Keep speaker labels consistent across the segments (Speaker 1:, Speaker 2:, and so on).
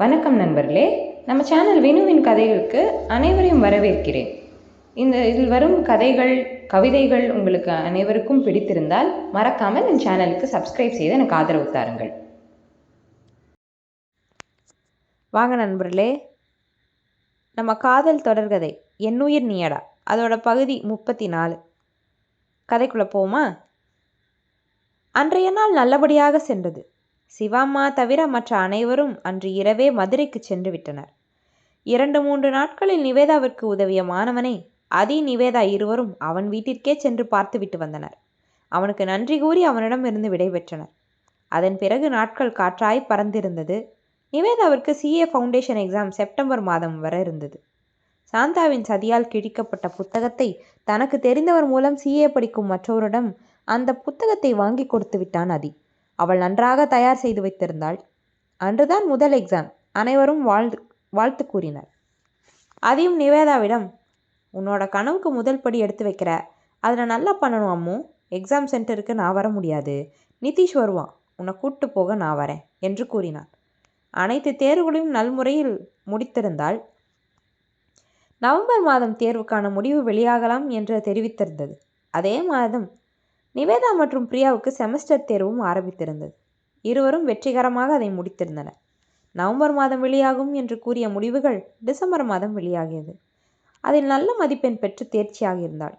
Speaker 1: வணக்கம் நண்பர்களே. நம்ம சேனல் வினுவின் கதைகளுக்கு அனைவரையும் வரவேற்கிறேன். இந்த இதில் வரும் கதைகள் கவிதைகள் உங்களுக்கு அனைவருக்கும் பிடித்திருந்தால் மறக்காமல் என் சேனலுக்கு சப்ஸ்கிரைப் செய்து எனக்கு ஆதரவு தாருங்கள்.
Speaker 2: வாங்க நண்பர்களே. நம்ம காதல் தொடர்கதை என்னுயிர் நீயடா அதோட பகுதி முப்பத்தி நாலு கதைக்குள்ளே போமா அன்றைய நாள் நல்லபடியாக சென்றது. சிவாம்மா தவிர மற்ற அனைவரும் அன்று இரவே மதுரைக்கு சென்று விட்டனர் இரண்டு மூன்று நாட்களில் நிவேதாவிற்கு உதவிய மாணவனை அதி நிவேதா இருவரும் அவன் வீட்டிற்கே சென்று பார்த்துவிட்டு வந்தனர். அவனுக்கு நன்றி கூறி அவனிடமிருந்து விடைபெற்றனர் அதன் பிறகு நாட்கள் காற்றாய் பறந்திருந்தது. நிவேதாவிற்கு சிஏ ஃபவுண்டேஷன் எக்ஸாம் செப்டம்பர் மாதம் வர இருந்தது. சாந்தாவின் சதியால் கிழிக்கப்பட்ட புத்தகத்தை தனக்கு தெரிந்தவர் மூலம் சிஏ படிக்கும் மற்றவரிடம் அந்த புத்தகத்தை வாங்கி கொடுத்து விட்டான் அதி. அவள் நன்றாக தயார் செய்து வைத்திருந்தாள். அன்றுதான் முதல் எக்ஸாம் அனைவரும் வாழ்த்து வாழ்த்து கூறினர். அதையும் நிவேதாவிடம் உன்னோட கனவுக்கு முதல் படி எடுத்து வைக்கிற. அதில் நல்லா பண்ணணும் அம்மு. எக்ஸாம் சென்டருக்கு நான் வர முடியாது. நிதிஷ் வருவான். உன்னை கூட்டு போக நான் வரேன் என்று கூறினார் அனைத்து தேர்வுகளையும் நல்முறையில் முடித்திருந்தால் நவம்பர் மாதம் தேர்வுக்கான முடிவு வெளியாகலாம் என்று தெரிவித்திருந்தது. அதே மாதம் நிவேதா மற்றும் பிரியாவுக்கு செமஸ்டர் தேர்வும் ஆரம்பித்திருந்தது. இருவரும் வெற்றிகரமாக அதை முடித்திருந்தனர். நவம்பர் மாதம் வெளியாகும் என்று கூறிய முடிவுகள் டிசம்பர் மாதம் வெளியாகியது. அதில் நல்ல மதிப்பெண் பெற்று தேர்ச்சியாகியிருந்தாள்.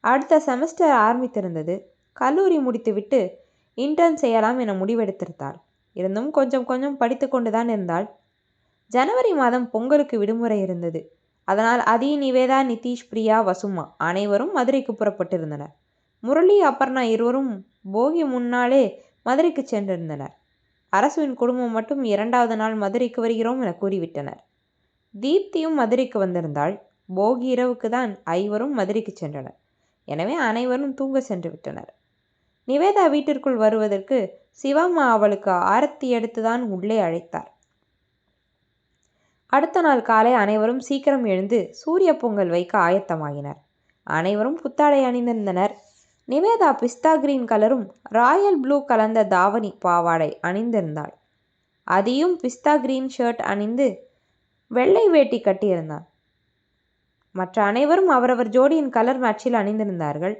Speaker 2: அடுத்த செமஸ்டர் ஆரம்பித்திருந்தது. கல்லூரி முடித்துவிட்டு இன்டர்ன் செய்யலாம் என முடிவெடுத்திருந்தாள். இருந்தும் கொஞ்சம் கொஞ்சம் படித்து கொண்டுதான் இருந்தாள். ஜனவரி மாதம் பொங்கலுக்கு விடுமுறை இருந்தது. அதனால் அதி நிவேதா நிதிஷ் பிரியா வசுமா அனைவரும் மதுரைக்கு புறப்பட்டிருந்தனர். முரளி அபர்ணா இருவரும் போகி முன்னாலே மதுரைக்கு சென்றிருந்தனர். அரசுவின் குடும்பம் மட்டும் இரண்டாவது நாள் மதுரைக்கு வருகிறோம் என கூறிவிட்டனர். தீப்தியும் மதுரைக்கு வந்திருந்தால் போகி இரவுக்கு தான் ஐவரும் மதுரைக்கு சென்றனர். எனவே அனைவரும் தூங்க சென்று விட்டனர் நிவேதா வீட்டிற்குள் வருவதற்கு சிவம்மா அவளுக்கு ஆரத்தி எடுத்துதான் உள்ளே அழைத்தார். அடுத்த நாள் காலை அனைவரும் சீக்கிரம் எழுந்து சூரிய பொங்கல் வைக்க ஆயத்தமாகினர் அனைவரும் புத்தாடை அணிந்திருந்தனர். நிவேதா பிஸ்தா கிரீன் கலரும் ராயல் ப்ளூ கலந்த தாவணி பாவாடை அணிந்திருந்தாள். அதையும் பிஸ்தா கிரீன் ஷர்ட் அணிந்து வெள்ளை வேட்டி கட்டியிருந்தான் மற்ற அனைவரும் அவரவர் ஜோடியின் கலர் மேட்சில் அணிந்திருந்தார்கள்.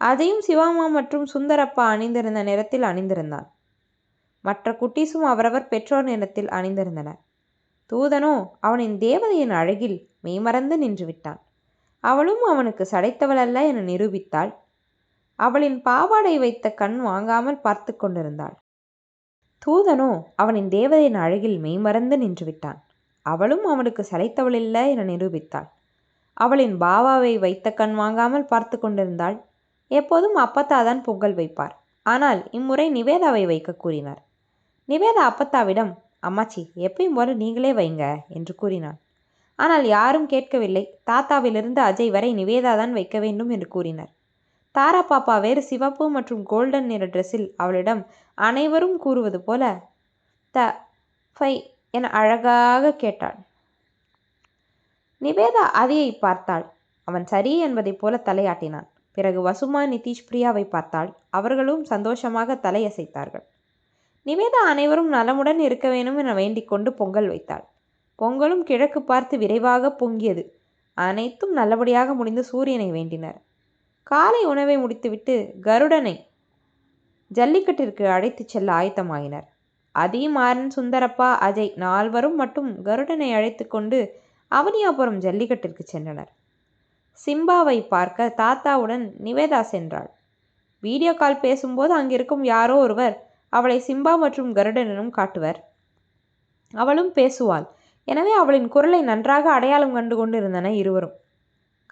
Speaker 2: அதையும் சிவாமா மற்றும் சுந்தரப்பா அணிந்திருந்த நிறத்தில் அணிந்திருந்தான் மற்ற குட்டீஸும் அவரவர் பெற்றோர் நிறத்தில் அணிந்திருந்தனர். தூதனோ அவனின் தேவதையின் அழகில் மெய்மறந்து நின்று விட்டான் அவளும் அவனுக்கு சடைத்தவள் அல்ல என நிரூபித்தாள். அவளின் பாவாடை வைத்த கண் வாங்காமல் பார்த்து கொண்டிருந்தாள். தூதனோ அவனின் தேவதையின் அழகில் மெய்மறந்து நின்று விட்டான். அவளும் அவனுக்கு சளைத்தவளில்ல என நிரூபித்தாள். அவளின் பாவாவை வைத்த கண் வாங்காமல் பார்த்து கொண்டிருந்தாள். எப்போதும் அப்பத்தாதான் பொங்கல் வைப்பார். ஆனால் இம்முறை நிவேதாவை வைக்க கூறினார். நிவேதா அப்பத்தாவிடம் அம்மாச்சி எப்பயும் போல நீங்களே வைங்க என்று கூறினாள். ஆனால் யாரும் கேட்கவில்லை. தாத்தாவிலிருந்து அஜய் வரை நிவேதா தான் வைக்க வேண்டும் என்று கூறினர். தாரா பாப்பா வேறு சிவப்பு மற்றும் கோல்டன் நிற ட்ரெஸ்ஸில் அவளிடம் அனைவரும் கூறுவது போல த ஃபை என அழகாக கேட்டாள். நிவேதா அதியை பார்த்தாள். அவன் சரி என்பதைப் போல தலையாட்டினான். பிறகு வசுமா நிதிஷ் பிரியாவை பார்த்தாள். அவர்களும் சந்தோஷமாக தலையசைத்தார்கள். நிவேதா அனைவரும் நலமுடன் இருக்க வேண்டும் என வேண்டிக் கொண்டு பொங்கல் வைத்தாள். பொங்கலும் கிழக்கு பார்த்து விரைவாக பொங்கியது. அனைத்தும் நல்லபடியாக முடிந்து சூரியனை வேண்டினர். காலை உணவை முடித்துவிட்டு கருடனை ஜல்லிக்கட்டிற்கு அழைத்துச் செல்ல ஆயத்தமாயினர். அதிமாறன் சுந்தரப்பா அஜய் நால்வரும் மட்டும் கருடனை அழைத்து கொண்டு அவனியாபுரம் ஜல்லிக்கட்டிற்கு சென்றனர். சிம்பாவை பார்க்க தாத்தாவுடன் நிவேதா சென்றாள். வீடியோ கால் பேசும்போது அங்கிருக்கும் யாரோ ஒருவர் அவளை சிம்பா மற்றும் கருடனும் காட்டுவர். அவளும் பேசுவாள். எனவே அவளின் குரலை நன்றாக அடையாளம் கண்டு கொண்டிருந்தன இருவரும்.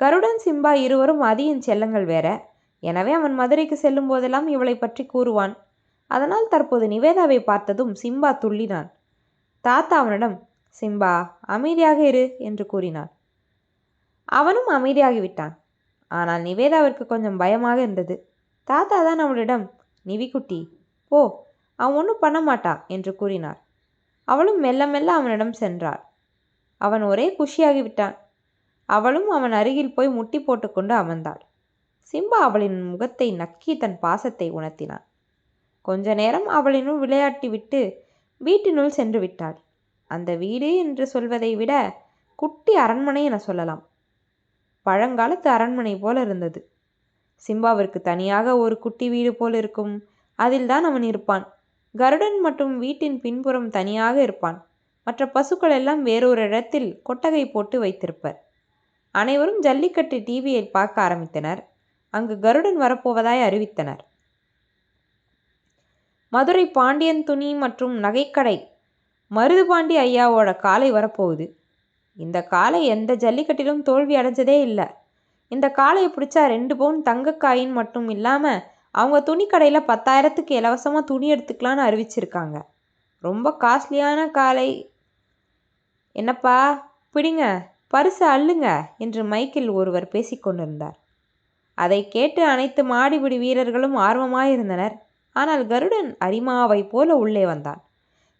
Speaker 2: கருடன் சிம்பா இருவரும் அதியின் செல்லங்கள் வேற. எனவே அவன் மதுரைக்கு செல்லும் போதெல்லாம் இவளை பற்றி கூறுவான். அதனால் தற்போது நிவேதாவை பார்த்ததும் சிம்பா துள்ளினான். தாத்தா அவனிடம் சிம்பா அமைதியாக இரு என்று கூறினான். அவனும் அமைதியாகிவிட்டான் ஆனால் நிவேதாவிற்கு கொஞ்சம் பயமாக இருந்தது. தாத்தா தான் அவளிடம் நிவிக்குட்டி போ அவன் ஒன்றும் பண்ண மாட்டான் என்று கூறினார். அவளும் மெல்ல மெல்ல அவனிடம் சென்றாள். அவன் ஒரே குஷியாகிவிட்டான் அவளும் அவன் அருகில் போய் முட்டி போட்டுக்கொண்டு அமர்ந்தாள். சிம்பா அவளின் முகத்தை நக்கி தன் பாசத்தை உணர்த்தினான். கொஞ்ச நேரம் அவளினுள் விளையாட்டி விட்டு வீட்டினுள் சென்று விட்டாள். அந்த வீடு என்று சொல்வதை விட குட்டி அரண்மனை என சொல்லலாம். பழங்காலத்து அரண்மனை போல இருந்தது. சிம்பாவிற்கு தனியாக ஒரு குட்டி வீடு போல் இருக்கும். அதில்தான் அவன் இருப்பான். கருடன் மற்றும் வீட்டின் பின்புறம் தனியாக இருப்பான். மற்ற பசுக்கள் எல்லாம் வேறொரு இடத்தில் கொட்டகை போட்டு வைத்திருப்பர். அனைவரும் ஜல்லிக்கட்டு டிவியை பார்க்க ஆரம்பித்தனர். அங்கு கருடன் வரப்போவதாய் அறிவித்தனர். மதுரை பாண்டியன் துணி மற்றும் நகைக்கடை மருதுபாண்டி ஐயாவோட காலை வரப்போகுது. இந்த காலை எந்த ஜல்லிக்கட்டிலும் தோல்வி அடைஞ்சதே இல்லை. இந்த காளையை பிடிச்சா ரெண்டு பவுன் தங்கக்காயின் மட்டும் இல்லாமல் அவங்க துணி கடையில் பத்தாயிரத்துக்கு இலவசமாக துணி எடுத்துக்கலான்னு அறிவிச்சிருக்காங்க. ரொம்ப காஸ்ட்லியான காலை. என்னப்பா? பிடிங்க. பரிசு அள்ளுங்க என்று மைக்கில் ஒருவர் பேசிக்கொண்டிருந்தார் அதை கேட்டு அனைத்து மாடிபிடி வீரர்களும் ஆர்வமாயிருந்தனர். ஆனால் கருடன் அரிமாவை போல உள்ளே வந்தான்.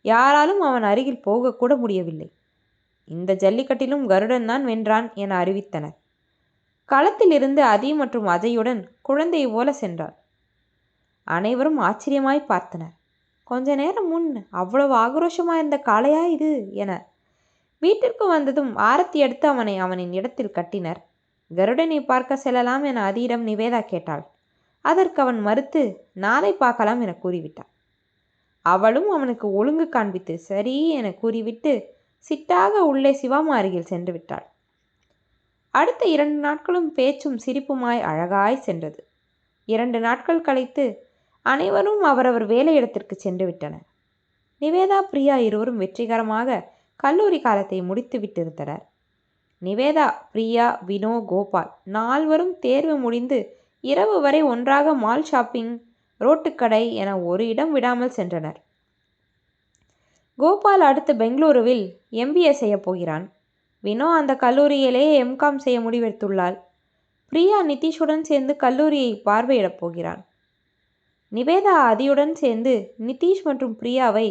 Speaker 2: யாராலும் அவன் அருகில் போகக்கூட முடியவில்லை. இந்த ஜல்லிக்கட்டிலும் கருடன் தான் வென்றான் என அறிவித்தனர். களத்திலிருந்து அதி மற்றும் அஜயுடன் குழந்தை போல சென்றாள் அனைவரும் ஆச்சரியமாய் பார்த்தனர். கொஞ்ச நேரம் முன் அவ்வளவு ஆக்ரோஷமாக இருந்த காளையா இது என வீட்டிற்கு வந்ததும் ஆரத்தி எடுத்து அவனை அவனின் இடத்தில் கட்டினர். கருடனை பார்க்க செல்லலாம் என அதியிடம் நிவேதா கேட்டாள். அதற்கு அவன் மறுத்து நாளை பார்க்கலாம் என கூறிவிட்டான். அவளும் அவனுக்கு ஒழுங்கு காண்பித்து சரி என கூறிவிட்டு சிட்டாக உள்ளே சிவாமா அருகில் சென்று விட்டாள். அடுத்த இரண்டு நாட்களும் பேச்சும் சிரிப்புமாய் அழகாய் சென்றது. இரண்டு நாட்கள் கழித்து அனைவரும் அவரவர் வேலையிடத்திற்கு சென்று விட்டனர். நிவேதா பிரியா இருவரும் வெற்றிகரமாக கல்லூரி காலத்தை முடித்து விட்டிருந்தனர். நிவேதா பிரியா வினோ கோபால் நால்வரும் தேர்வு முடிந்து இரவு வரை ஒன்றாக மால் ஷாப்பிங் ரோட்டுக்கடை என ஒரு இடம் விடாமல் சென்றனர். கோபால் அடுத்து பெங்களூருவில் எம்பிஏ செய்ய போகிறான். வினோ அந்த கல்லூரியிலேயே எம்காம் செய்ய முடிவெடுத்துள்ளாள். பிரியா நிதிஷுடன் சேர்ந்து கல்லூரியை பார்வையிடப் போகிறான். நிவேதா அதியுடன் சேர்ந்து நிதிஷ் மற்றும் பிரியாவை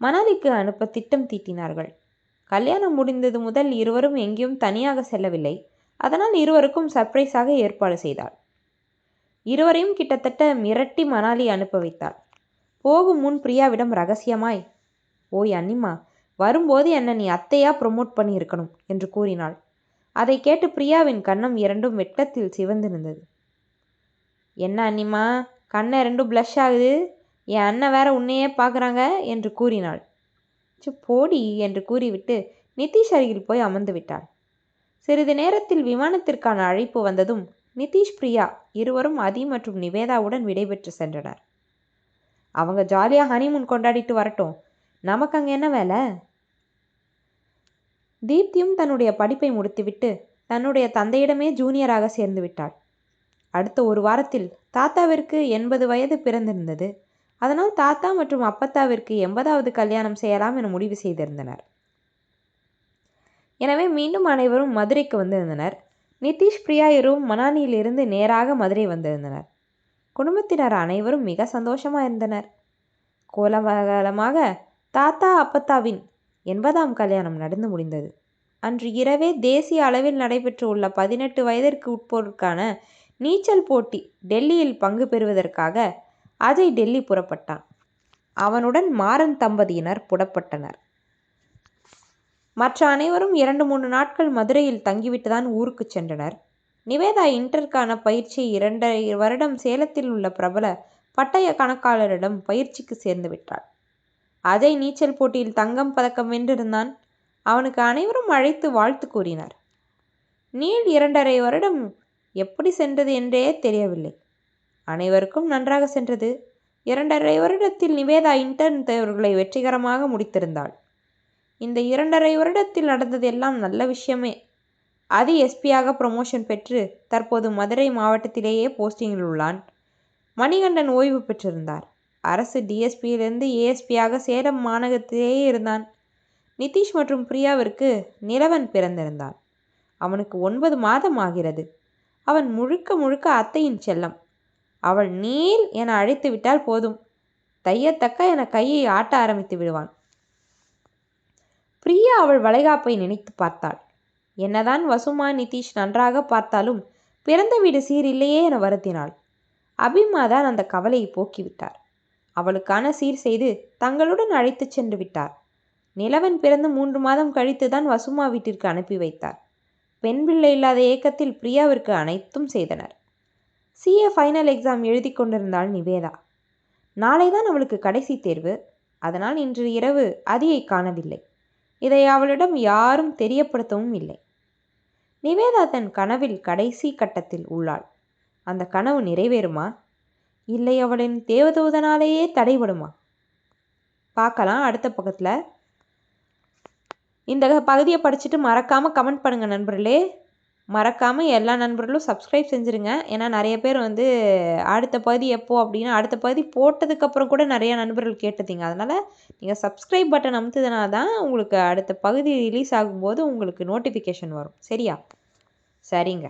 Speaker 2: மணாலிக்கு அனுப்ப திட்டம் தீட்டினார்கள். கல்யாணம் முடிந்தது முதல் இருவரும் எங்கேயும் தனியாக செல்லவில்லை. அதனால் இருவருக்கும் சர்ப்ரைஸாக ஏற்பாடு செய்தாள். இருவரையும் கிட்டத்தட்ட மிரட்டி மணாலி அனுப்ப வைத்தாள் போகும் முன் பிரியாவிடம் ரகசியமாய் ஓய் அன்னிமா வரும்போது என்னை நீ அத்தையா ப்ரொமோட் பண்ணியிருக்கணும்? என்று கூறினாள். அதை கேட்டு பிரியாவின் கண்ணம் இரண்டும் வெட்டத்தில் சிவந்திருந்தது. என்ன அன்னிமா கண்ணை ரெண்டும் ப்ளஷ் ஆகுது? என் அண்ணன் வேற உன்னையே பார்க்குறாங்க? என்று கூறினாள். சு போடி என்று கூறிவிட்டு நிதிஷ் அருகில் போய் அமர்ந்து விட்டாள் சிறிது நேரத்தில் விமானத்திற்கான அழைப்பு வந்ததும் நிதிஷ் பிரியா இருவரும் அதி மற்றும் நிவேதாவுடன் விடைபெற்று சென்றனர். அவங்க ஜாலியாக ஹனிமூன் கொண்டாடிட்டு வரட்டும். நமக்கு அங்கே என்ன வேலை? தீப்தியும் தன்னுடைய படிப்பை முடித்துவிட்டு தன்னுடைய தந்தையிடமே ஜூனியராக சேர்ந்து விட்டாள். அடுத்த ஒரு வாரத்தில் தாத்தாவிற்கு எண்பது வயது பிறந்திருந்தது. அதனால் தாத்தா மற்றும் அப்பத்தாவிற்கு எண்பதாவது கல்யாணம் செய்யலாம் என முடிவு செய்திருந்தனர். எனவே மீண்டும் அனைவரும் மதுரைக்கு வந்திருந்தனர். நிதிஷ் பிரியா இருவரும் மணாலியிலிருந்து நேராக மதுரை வந்திருந்தனர். குடும்பத்தினர் அனைவரும் மிக சந்தோஷமாக இருந்தனர். கோலாகலமாக தாத்தா அப்பத்தாவின் எண்பதாம் கல்யாணம் நடந்து முடிந்தது. அன்று இரவே தேசிய அளவில் நடைபெற்று உள்ள பதினெட்டு வயதிற்கு உட்போருக்கான நீச்சல் போட்டி டெல்லியில் பங்கு பெறுவதற்காக அஜய் டெல்லி புறப்பட்டான். அவனுடன் மாறன் தம்பதியினர் புறப்பட்டனர் மற்ற அனைவரும் இரண்டு மூன்று நாட்கள் மதுரையில் தங்கிவிட்டுதான் ஊருக்கு சென்றனர். நிவேதா இன்டர்க்கான பயிற்சி இரண்டரை வருடம் சேலத்தில் உள்ள பிரபல பட்டய கணக்காளரிடம் பயிற்சிக்கு சேர்ந்து விட்டாள். அஜய் நீச்சல் போட்டியில் தங்கம் பதக்கம் வென்றிருந்தான். அவனுக்கு அனைவரும் அழைத்து வாழ்த்து கூறினார். நீள் இரண்டரை வருடம் எப்படி சென்றது என்றே தெரியவில்லை. அனைவருக்கும் நன்றாக சென்றது. இரண்டரை வருடத்தில் நிவேதா இன்டர்ன் தேர்வுகளை வெற்றிகரமாக முடித்திருந்தாள். இந்த இரண்டரை வருடத்தில் நடந்தது எல்லாம் நல்ல விஷயமே. அதி எஸ்பியாக ப்ரமோஷன் பெற்று தற்போது மதுரை மாவட்டத்திலேயே போஸ்டிங்கில் உள்ளான். மணிகண்டன் ஓய்வு பெற்றிருந்தார். அரசு டிஎஸ்பியிலிருந்து ஏஎஸ்பியாக சேலம் மாநகரத்திலேயே இருந்தான். நிதிஷ் மற்றும் பிரியாவிற்கு நிலவன் பிறந்திருந்தான் அவனுக்கு ஒன்பது மாதம் ஆகிறது. அவன் முழுக்க முழுக்க அத்தையின் செல்லம். அவள் நீல் என அழைத்து விட்டால் போதும். தையத்தக்க என கையை ஆட்ட ஆரம்பித்து விடுவான். பிரியா அவள் வளைகாப்பை நினைத்து பார்த்தாள். என்னதான் வசுமா நிதிஷ் நன்றாக பார்த்தாலும் பிறந்த வீடு சீரில்லையே என வருத்தினாள். அபிமா தான் அந்த கவலையை போக்கிவிட்டார். அவளுக்கான சீர் செய்து தங்களுடன் அழைத்துச் சென்று விட்டார். நிலவன் பிறந்து மூன்று மாதம் கழித்து தான் வசுமா வீட்டிற்கு அனுப்பி வைத்தார். பெண் பிள்ளை இல்லாத ஏக்கத்தில் பிரியாவிற்கு அனைத்தும் செய்தனர். சிஏ ஃபைனல் எக்ஸாம் எழுதி கொண்டிருந்தாள் நிவேதா. நாளை தான் அவளுக்கு கடைசி தேர்வு. அதனால் இன்று இரவு அதியை காணவில்லை. இதை அவளிடம் யாரும் தெரியப்படுத்தவும் இல்லை. நிவேதா தன் கனவில் கடைசி கட்டத்தில் உள்ளாள். அந்த கனவு நிறைவேறுமா? இல்லை அவளின் தேவதூதனாலேயே தடைபடுமா? பார்க்கலாம் அடுத்த பக்கத்தில். இந்த பகுதியை படிச்சுட்டு மறக்காமல் கமெண்ட் பண்ணுங்கள் நண்பர்களே. மறக்காமல் எல்லா நண்பர்களும் சப்ஸ்கிரைப் செஞ்சுருங்க. ஏன்னா நிறைய பேர் வந்து அடுத்த பகுதி எப்போது அப்படின்னா அடுத்த பகுதி போட்டதுக்கப்புறம் கூட நிறைய நண்பர்கள் கேட்டதீங்க அதனால் நீங்கள் சப்ஸ்கிரைப் பட்டன் அமுத்துதுனா தான் உங்களுக்கு அடுத்த பகுதி ரிலீஸ் ஆகும்போது உங்களுக்கு நோட்டிஃபிகேஷன் வரும். சரியா? சரிங்க.